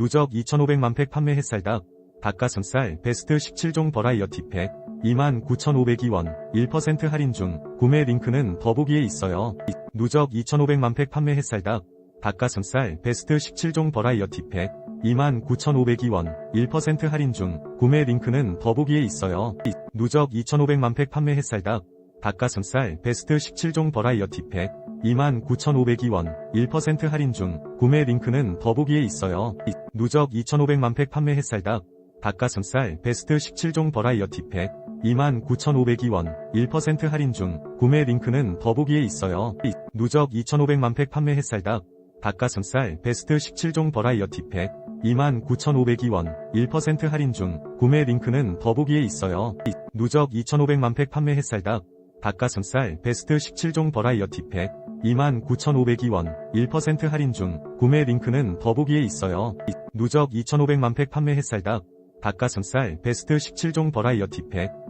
누적 2,500만 팩 판매 햇살닭, 닭가슴살 베스트 17종 버라이어티 팩, 29,502원, 1% 할인 중, 구매 링크는 더보기에 있어요. 누적 2,500만 팩 판매 햇살닭, 닭가슴살 베스트 17종 버라이어티 팩, 29,502원, 1% 할인 중, 구매 링크는 더보기에 있어요. 누적 2,500만 팩 판매 햇살닭, 닭가슴살 베스트 17종 버라이어티 팩, 29,502원, 1% 할인 중, 구매 링크는 더보기에 있어요. 누적 2,500만 팩 판매 햇살 닭, 닭가슴살 베스트 17종 버라이어티 팩, 29,502원, 1% 할인 중, 구매 링크는 더보기에 있어요. 누적 2,500만 팩 판매 햇살 닭, 닭가슴살 베스트 17종 버라이어티 팩, 29,502원, 1% 할인 중, 구매 링크는 더보기에 있어요. 누적 2,500만 팩 판매 햇살 닭, 닭가슴살 베스트 17종 버라이어티 팩, 29,502원, 1% 할인 중, 구매 링크는 더보기에 있어요. 누적 2,500만 팩 판매 햇살닭, 닭가슴살 베스트 17종 버라이어티 팩,